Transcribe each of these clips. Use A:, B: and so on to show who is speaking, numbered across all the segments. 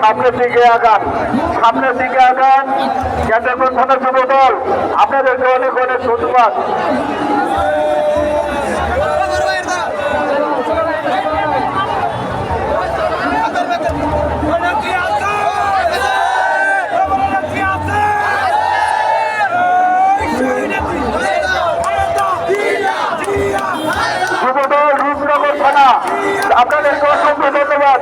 A: সামনের দিকে আগান সামনের দিকে আগান। ক্যান্টনমেন্ট থানার যুব দল আপনাদেরকে অনেক অনেক ধন্যবাদ যুব দল রূপনগর থানা আপনাদেরকে অসংখ্য ধন্যবাদ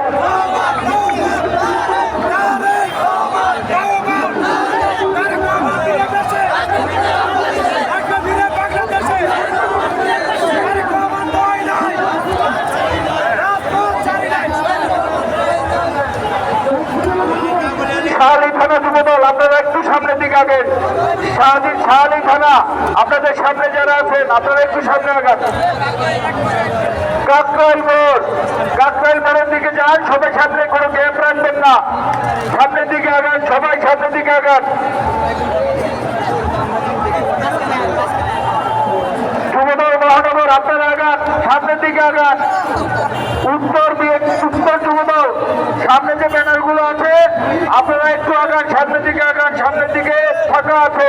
A: শাহালি থানা যুবদল আপনারা একটু দিকে আগেন শাহালি থানা আপনাদের সামনে যারা আছেন, আপনারা একটু সামনে আগান। কাকরাইল মোড়। কাকরাইল মোড়ের দিকে যান, সবাই সামনে মহানগর, আপনারা আগান, সামনের দিকে আগান। উত্তর উত্তর যুবদল সামনে যে ব্যানারগুলো আছে, আপনারা একটু আগান আছে।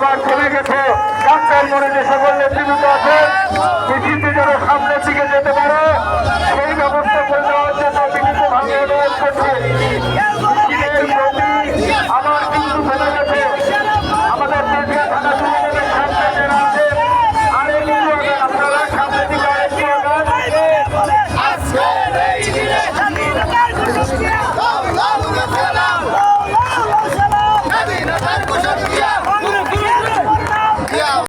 A: আবার চলে গেছে। ডাক্তার মনে যে সকল নেতৃত্ব আছে পৃথিবীতে যেন সামনের দিকে যেতে পারে, সেই ব্যবস্থা করে দেওয়ার জন্য পৃথিবীতে ভাবে অনুরোধ করছি